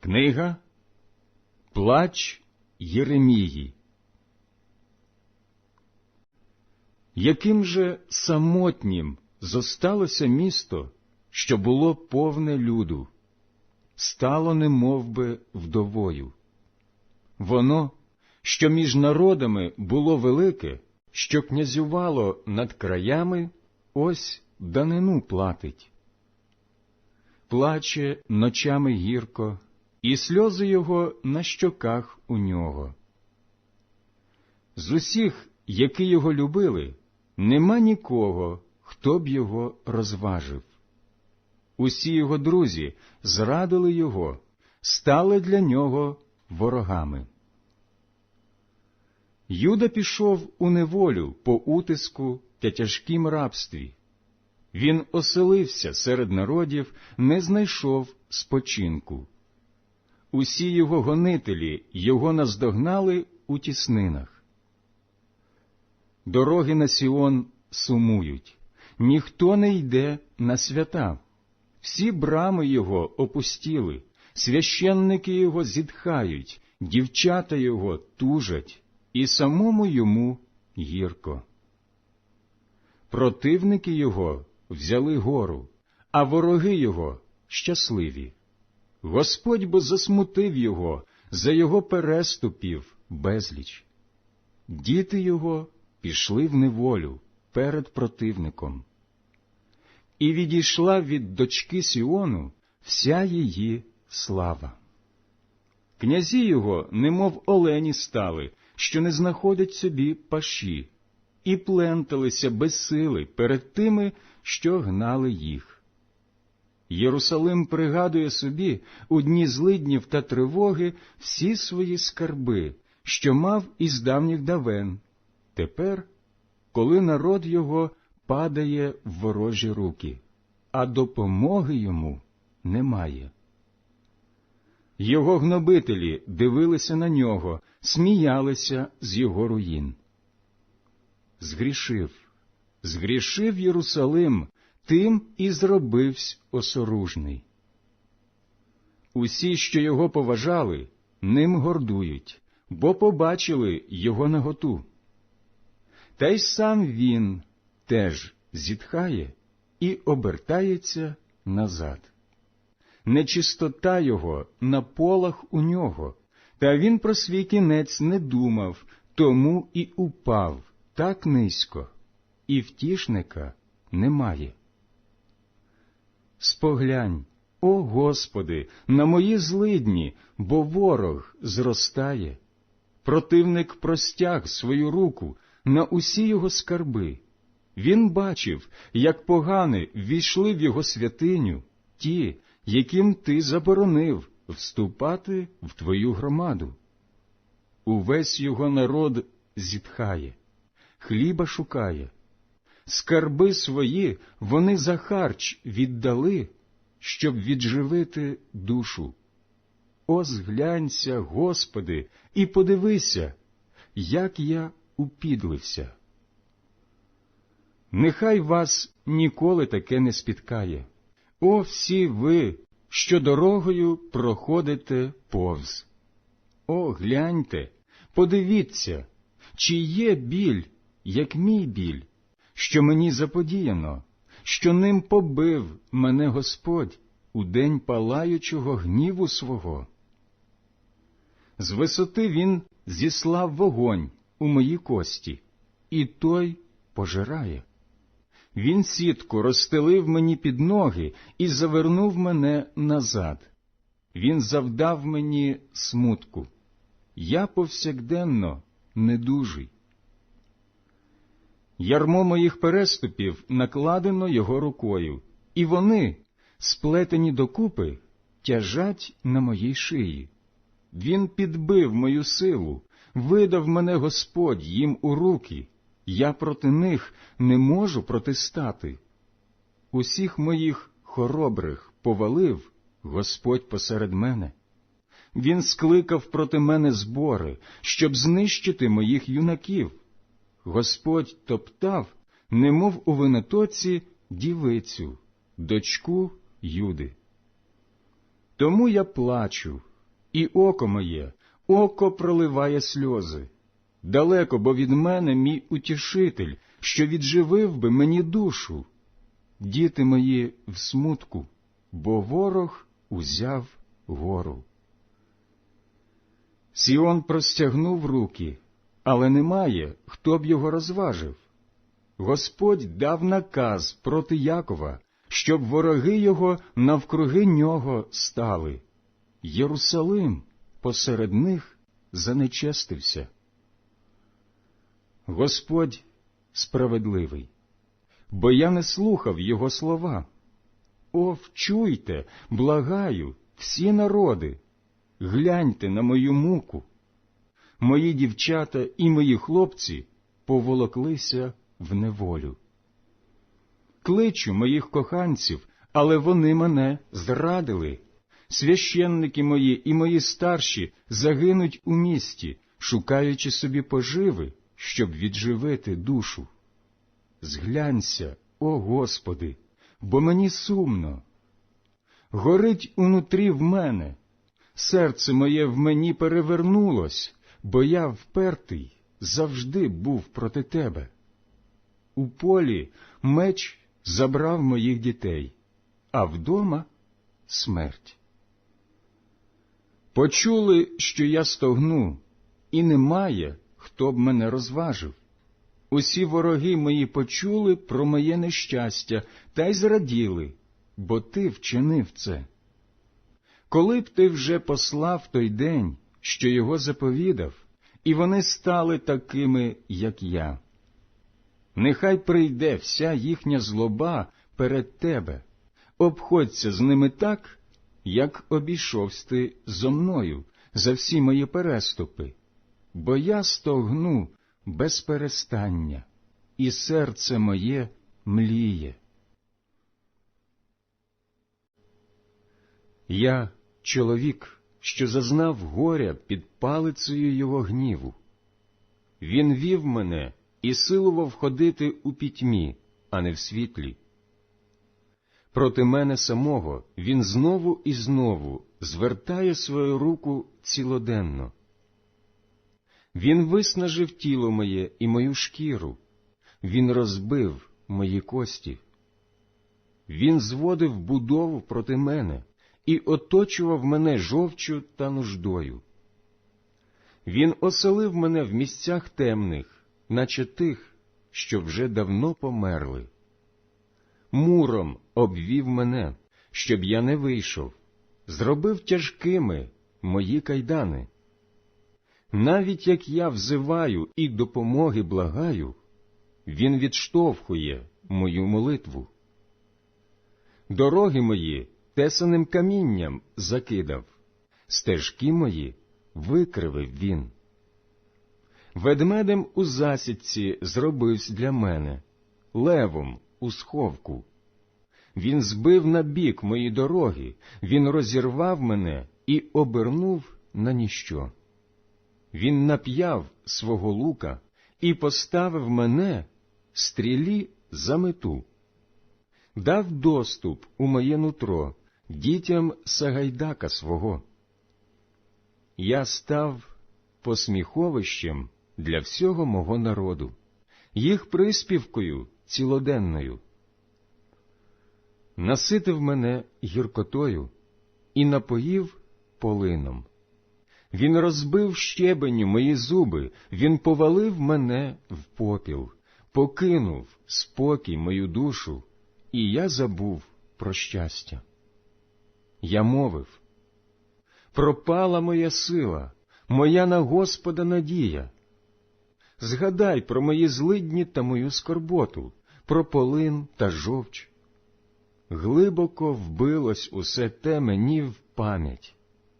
Книга Плач Єремії. Яким же самотнім зосталося місто, що було повне люду, стало немов би вдовою. Воно, що між народами було велике, що князювало над краями, ось данину платить. Плаче ночами гірко, і сльози його на щоках у нього. З усіх, які його любили, нема нікого, хто б його розважив. Усі його друзі зрадили його, стали для нього ворогами. Юда пішов у неволю по утиску та тяжкім рабстві. Він оселився серед народів, не знайшов спочинку. Усі його гонителі його наздогнали у тіснинах. Дороги на Сіон сумують, ніхто не йде на свята, всі брами його опустіли, священники його зітхають, дівчата його тужать, і самому йому гірко. Противники його взяли гору, а вороги його щасливі. Господь бо засмутив його за його переступів безліч. Діти його пішли в неволю перед противником. І відійшла від дочки Сіону вся її слава. Князі його, немов олені стали, що не знаходять собі паші, і пленталися без сили перед тими, що гнали їх. Єрусалим пригадує собі у дні злиднів та тривоги всі свої скарби, що мав із давніх давен, тепер, коли народ його падає в ворожі руки, а допомоги йому немає. Його гнобителі дивилися на нього, сміялися з його руїн. Згрішив, згрішив Єрусалим, тим і зробивсь осоружний. Усі, що його поважали, ним гордують, бо побачили його наготу. Та й сам він теж зітхає і обертається назад. Нечистота його на полах у нього, та він про свій кінець не думав, тому і упав так низько, і втішника немає. Споглянь, о Господи, на мої злидні, бо ворог зростає. Противник простяг свою руку на усі його скарби. Він бачив, як погани ввійшли в його святиню ті, яким ти заборонив вступати в твою громаду. Увесь його народ зітхає, хліба шукає, скарби свої вони за харч віддали, щоб відживити душу. О, зглянься, Господи, і подивися, як я упідлився. Нехай вас ніколи таке не спіткає. О, всі ви, що дорогою проходите повз. О, гляньте, подивіться, чи є біль, як мій біль, що мені заподіяно, що ним побив мене Господь у день палаючого гніву свого. З висоти він зіслав вогонь у мої кості, і той пожирає. Він сітку розстелив мені під ноги і завернув мене назад. Він завдав мені смутку. Я повсякденно недужий. Ярмо моїх переступів накладено його рукою, і вони, сплетені докупи, тяжать на моїй шиї. Він підбив мою силу, видав мене Господь їм у руки я проти них не можу протистати. Усіх моїх хоробрих повалив Господь посеред мене. Він скликав проти мене збори, щоб знищити моїх юнаків. Господь топтав, немов у винотоці, дівицю, дочку Юди. Тому я плачу, і око моє, око проливає сльози. Далеко бо від мене мій утішитель, що відживив би мені душу. Діти мої в смутку, бо ворог узяв гору. Сіон простягнув руки, але немає, хто б його розважив. Господь дав наказ проти Якова, щоб вороги його навкруги нього стали. Єрусалим посеред них занечестився. Господь справедливий, бо я не слухав його слова. О, вчуйте, благаю, всі народи, гляньте на мою муку. Мої дівчата і мої хлопці поволоклися в неволю. Кличу моїх коханців, але вони мене зрадили. Священники мої і мої старші загинуть у місті, шукаючи собі поживи, щоб відживити душу. Зглянься, о Господи, бо мені сумно. Горить унутрі в мене, серце моє в мені перевернулось, бо я впертий завжди був проти тебе. У полі меч забрав моїх дітей, а вдома смерть. Почули, що я стогну, і немає, хто б мене розважив. Усі вороги мої почули про моє нещастя та й зраділи, бо ти вчинив це. Коли б ти вже послав той день, що його заповідав, і вони стали такими, як я. Нехай прийде вся їхня злоба перед тебе, обходься з ними так, як обійшовсь ти зо мною за всі мої переступи, бо я стогну без перестання, і серце моє мліє. Я чоловік, що зазнав горя під палицею його гніву. Він вів мене і силував ходити у пітьмі, а не в світлі. Проти мене самого він знову і знову звертає свою руку цілоденно. Він виснажив тіло моє і мою шкіру, він розбив мої кості. Він зводив будову проти мене і оточував мене жовчу та нуждою. Він оселив мене в місцях темних, наче тих, що вже давно померли. Муром обвів мене, щоб я не вийшов, зробив тяжкими мої кайдани. Навіть як я взиваю і допомоги благаю, він відштовхує мою молитву. Дороги мої тесаним камінням закидав, стежки мої викривив він. Ведмедем у засідці зробився для мене, левом у сховку. Він збив на бік мої дороги, він розірвав мене і обернув на ніщо. Він нап'яв свого лука і поставив мене стрілі за мету, дав доступ у моє нутро дітям Сагайдака свого. Я став посміховищем для всього мого народу, їх приспівкою цілоденною. Наситив мене гіркотою і напоїв полином. Він розбив щебеню мої зуби, він повалив мене в попіл, покинув спокій мою душу, і я забув про щастя. Я мовив пропала моя сила, моя на Господа надія. Згадай про мої злидні та мою скорботу, про полин та жовч. Глибоко вбилось усе те мені в пам'ять,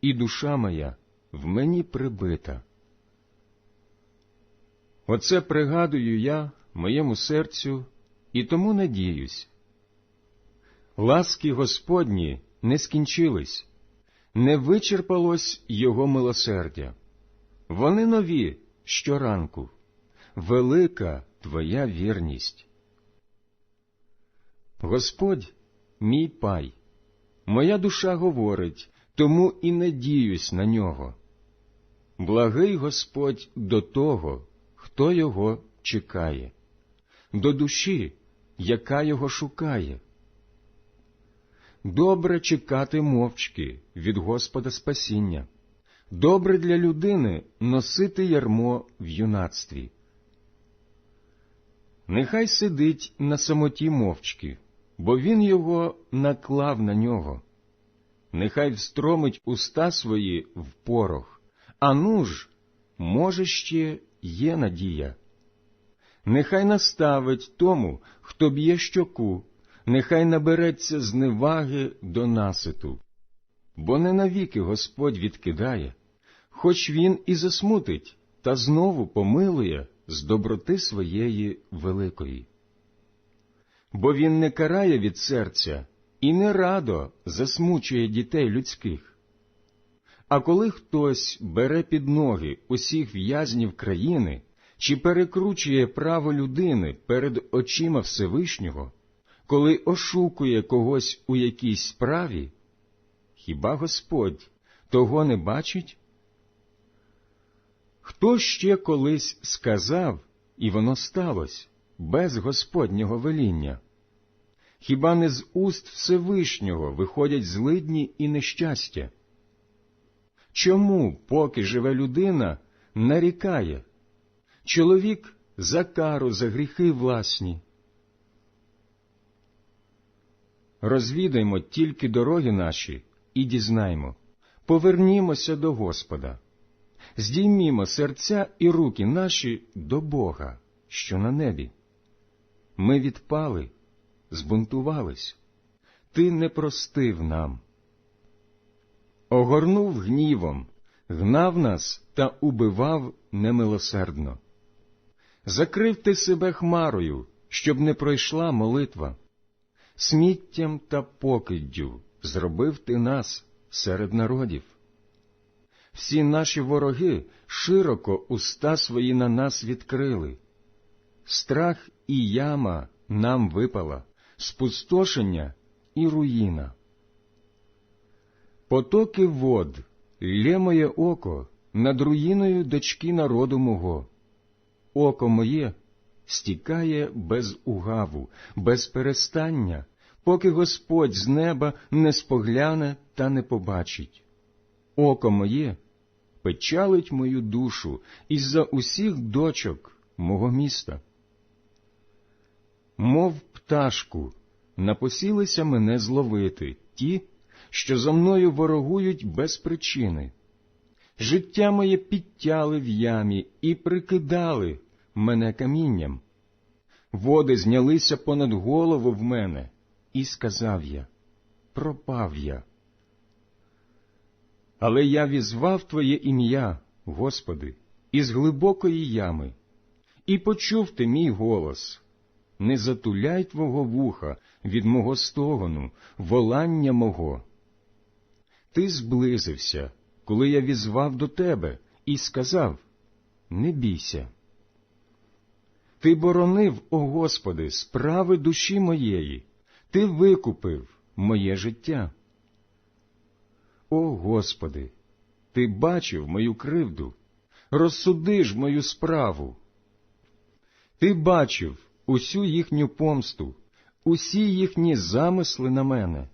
і душа моя в мені прибита. Оце пригадую я моєму серцю і тому надіюсь. Ласки Господні не скінчились, не вичерпалось Його милосердя. Вони нові щоранку, велика Твоя вірність. Господь мій пай, моя душа говорить, тому і надіюсь на нього. Благий Господь до того, хто його чекає, до душі, яка його шукає. Добре чекати мовчки від Господа спасіння, добре для людини носити ярмо в юнацтві. Нехай сидить на самоті мовчки, бо він його наклав на нього. Нехай встромить уста свої в порох, а ну ж, може, ще є надія. Нехай наставить тому, хто б'є щоку, нехай набереться зневаги до наситу. Бо не навіки Господь відкидає, хоч він і засмутить, та знову помилує з доброти своєї великої. Бо він не карає від серця і не радо засмучує дітей людських. А коли хтось бере під ноги усіх в'язнів країни чи перекручує право людини перед очима Всевишнього, коли ошукує когось у якійсь справі, хіба Господь того не бачить? Хто ще колись сказав, і воно сталося без Господнього веління? Хіба не з уст Всевишнього виходять злидні і нещастя? Чому, поки живе людина, нарікає? Чоловік за кару, за гріхи власні. Розвідаймо тільки дороги наші і дізнаймо, повернімося до Господа, здіймімо серця і руки наші до Бога, що на небі. Ми відпали, збунтувались, ти не простив нам. Огорнув гнівом, гнав нас та убивав немилосердно. Закрив ти себе хмарою, щоб не пройшла молитва. Сміттям та покиддю зробив ти нас серед народів. Всі наші вороги широко уста свої на нас відкрили. Страх і яма нам випала, спустошення і руїна. Потоки вод, лє моє око над руїною дочки народу мого. Око моє стікає без угаву, без перестання, поки Господь з неба не спогляне та не побачить. Око моє печалить мою душу із за усіх дочок мого міста. Мов пташку, напосілися мене зловити ті, що за мною ворогують без причини. Життя моє підтяли в ямі і прикидали мене камінням. Води знялися понад голову в мене, і сказав я пропав я. Але я візвав Твоє ім'я, Господи, із глибокої ями, і почув ти мій голос не затуляй твого вуха від мого стогону, волання мого. Ти зблизився, коли я візвав до тебе, і сказав Не бійся. Ти боронив, о Господи, справи душі моєї, Ти викупив моє життя. О Господи, Ти бачив мою кривду, розсуди ж мою справу. Ти бачив усю їхню помсту, усі їхні замисли на мене.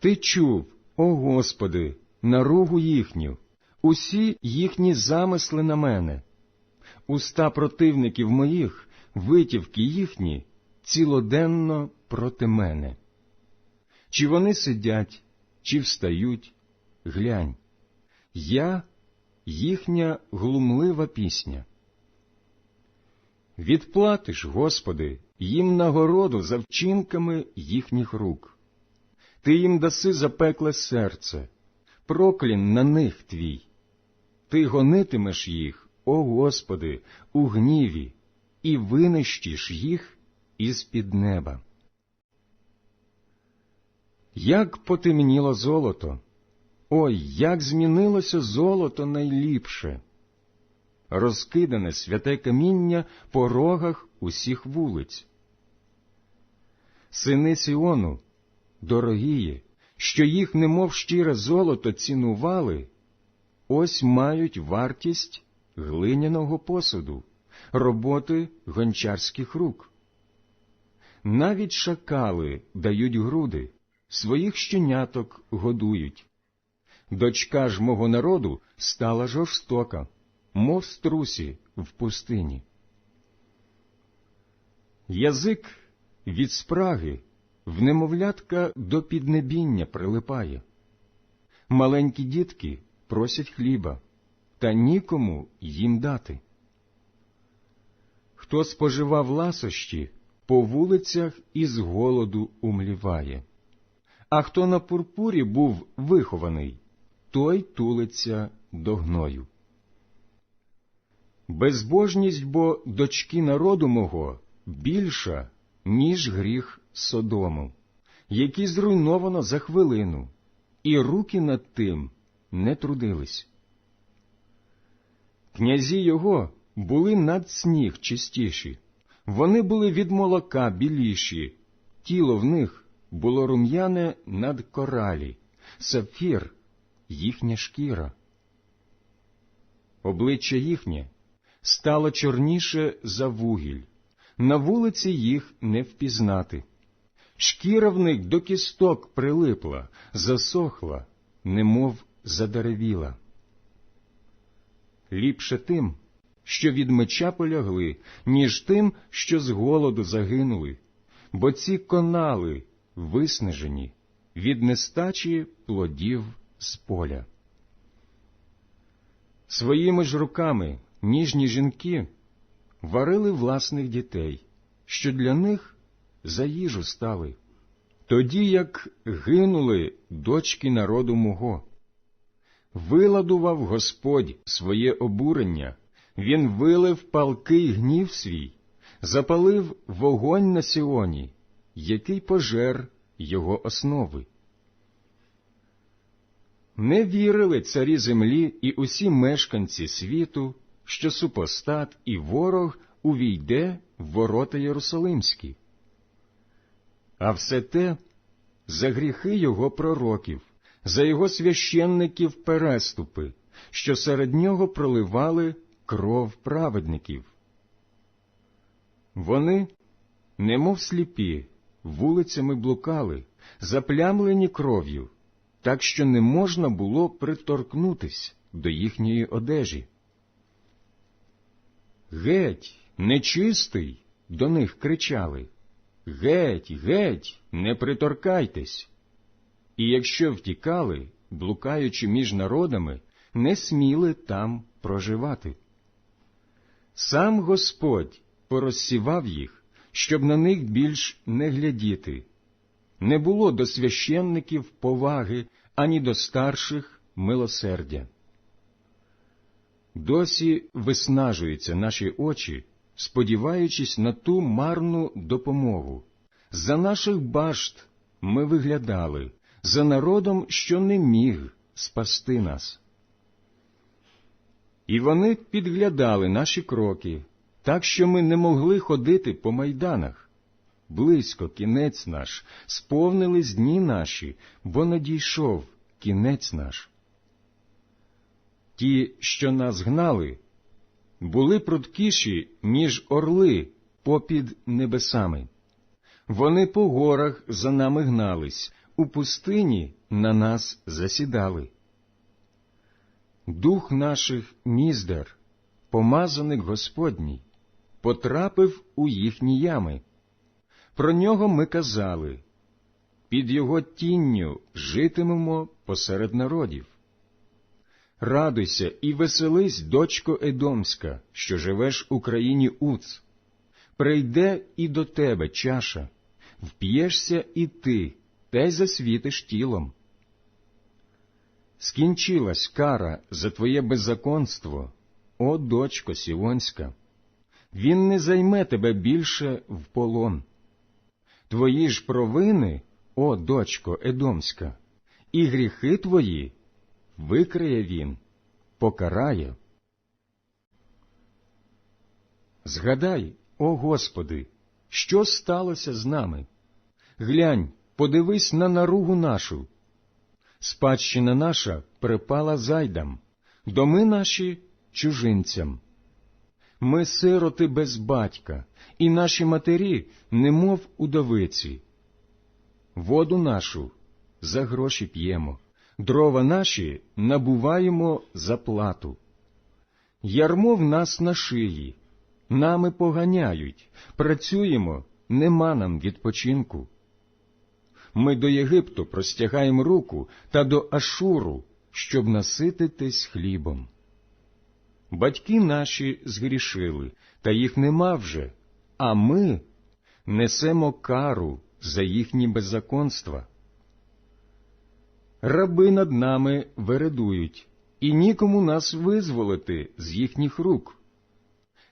Ти чув, о Господи, наругу їхню, усі їхні замисли на мене, уста противників моїх, витівки їхні, цілоденно проти мене. Чи вони сидять, чи встають, глянь, я їхня глумлива пісня. Відплатиш, Господи, їм нагороду за вчинками їхніх рук. Ти їм даси запекле серце, проклін на них твій. Ти гонитимеш їх, о Господи, у гніві, і винищиш їх із під неба. Як потемніло золото, ой, як змінилося золото найліпше розкидане святе каміння по рогах усіх вулиць. Сини Сіону, дорогії, що їх немов щире золото цінували, ось мають вартість глиняного посуду, роботи гончарських рук. Навіть шакали дають груди, своїх щеняток годують. Дочка ж мого народу стала жорстока, мов струсі в пустині. Язик від спраги в немовлятка до піднебіння прилипає. Маленькі дітки просять хліба, та нікому їм дати. Хто споживав ласощі, по вулицях із голоду умліває, а хто на пурпурі був вихований, той тулиться до гною. Безбожність бо дочки народу мого більша, ніж гріх Содому, який зруйновано за хвилину, і руки над тим не трудились. Князі його були над сніг чистіші, вони були від молока біліші, тіло в них було рум'яне над коралі, сапфір їхня шкіра. Обличчя їхнє стало чорніше за вугіль, на вулиці їх не впізнати. Шкіра в них до кісток прилипла, засохла, немов задеревіла. Ліпше тим, що від меча полягли, ніж тим, що з голоду загинули, бо ці конали виснажені від нестачі плодів з поля. Своїми ж руками ніжні жінки варили власних дітей, що для них за їжу стали, тоді як гинули дочки народу мого. Виладував Господь своє обурення, він вилив палкий гнів свій, запалив вогонь на Сіоні, який пожер його основи. Не вірили царі землі і усі мешканці світу, що супостат і ворог увійде в ворота Єрусалимські. А все те за гріхи його пророків, за його священників переступи, що серед нього проливали кров праведників. Вони, немов сліпі, вулицями блукали, заплямлені кров'ю, так що не можна було приторкнутись до їхньої одежі. Геть, нечистий, до них кричали. Геть, геть, не приторкайтесь. І якщо втікали, блукаючи між народами, не сміли там проживати. Сам Господь порозсівав їх, щоб на них більш не глядіти. Не було до священників поваги ані до старших милосердя. Досі виснажуються наші очі, сподіваючись на ту марну допомогу. За наших башт ми виглядали, за народом, що не міг спасти нас. І вони підглядали наші кроки, так що ми не могли ходити по майданах. Близько кінець наш, сповнились дні наші, бо надійшов кінець наш. Ті, що нас гнали, були прудкіші, ніж орли попід небесами. Вони по горах за нами гнались, у пустині на нас засідали. Дух наших міздер, помазаник Господній, потрапив у їхні ями. Про нього ми казали під його тінню житимемо посеред народів. Радуйся і веселись, дочко Едомська, що живеш у країні Уц. Прийде і до тебе чаша, вп'єшся і ти, та й засвітиш тілом. Скінчилась кара за твоє беззаконство, о дочко Сівонська, він не займе тебе більше в полон. Твої ж провини, о дочко Едомська, і гріхи твої викриє він, покарає. Згадай, о Господи, що сталося з нами? Глянь, подивись на наругу нашу, Спадщина наша припала зайдам, доми наші чужинцям. Ми сироти без батька, і наші матері, немов удовиці. Воду нашу за гроші п'ємо, дрова наші набуваємо за плату. Ярмо в нас на шиї, нами поганяють, працюємо, нема нам відпочинку. Ми до Єгипту простягаємо руку та до Ашуру, щоб насититись хлібом. Батьки наші згрішили, та їх нема вже, а ми несемо кару за їхні беззаконства. Раби над нами вередують, і нікому нас визволити з їхніх рук.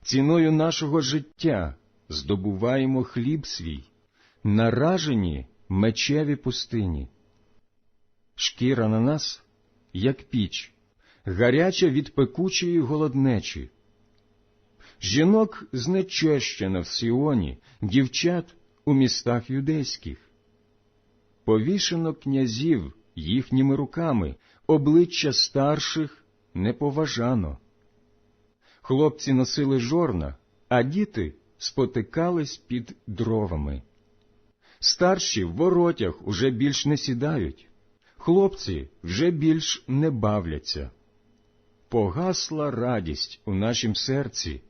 Ціною нашого життя здобуваємо хліб свій, наражені мечеві пустині. Шкіра на нас, як піч, гаряча від пекучої голоднечі. Жінок знечещено в Сіоні, дівчат у містах юдейських. Повішено князів їхніми руками, обличчя старших не поважано. Хлопці носили жорна, а діти спотикались під дровами. Старші в воротях уже більш не сідають, хлопці вже більш не бавляться. Погасла радість у нашім серці,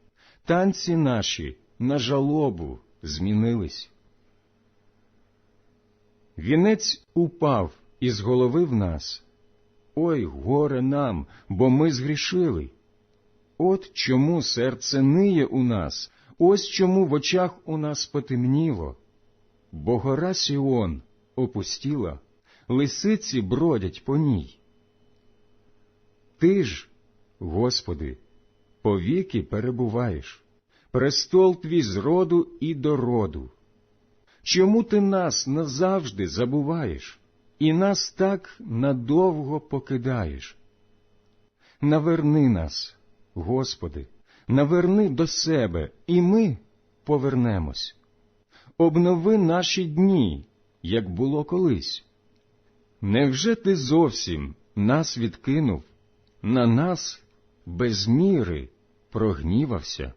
танці наші на жалобу змінились. Вінець упав із голови в нас. Ой, горе нам, бо ми згрішили. От чому серце ниє у нас, ось чому в очах у нас потемніло. Бо гора Сіон опустіла, лисиці бродять по ній. Ти ж, Господи, повіки перебуваєш, престол твій з роду і до роду. Чому ти нас назавжди забуваєш, і нас так надовго покидаєш? Наверни нас, Господи, наверни до себе, і ми повернемось. Обнови наші дні, як було колись. Невже ти зовсім нас відкинув, на нас без міри прогнівався?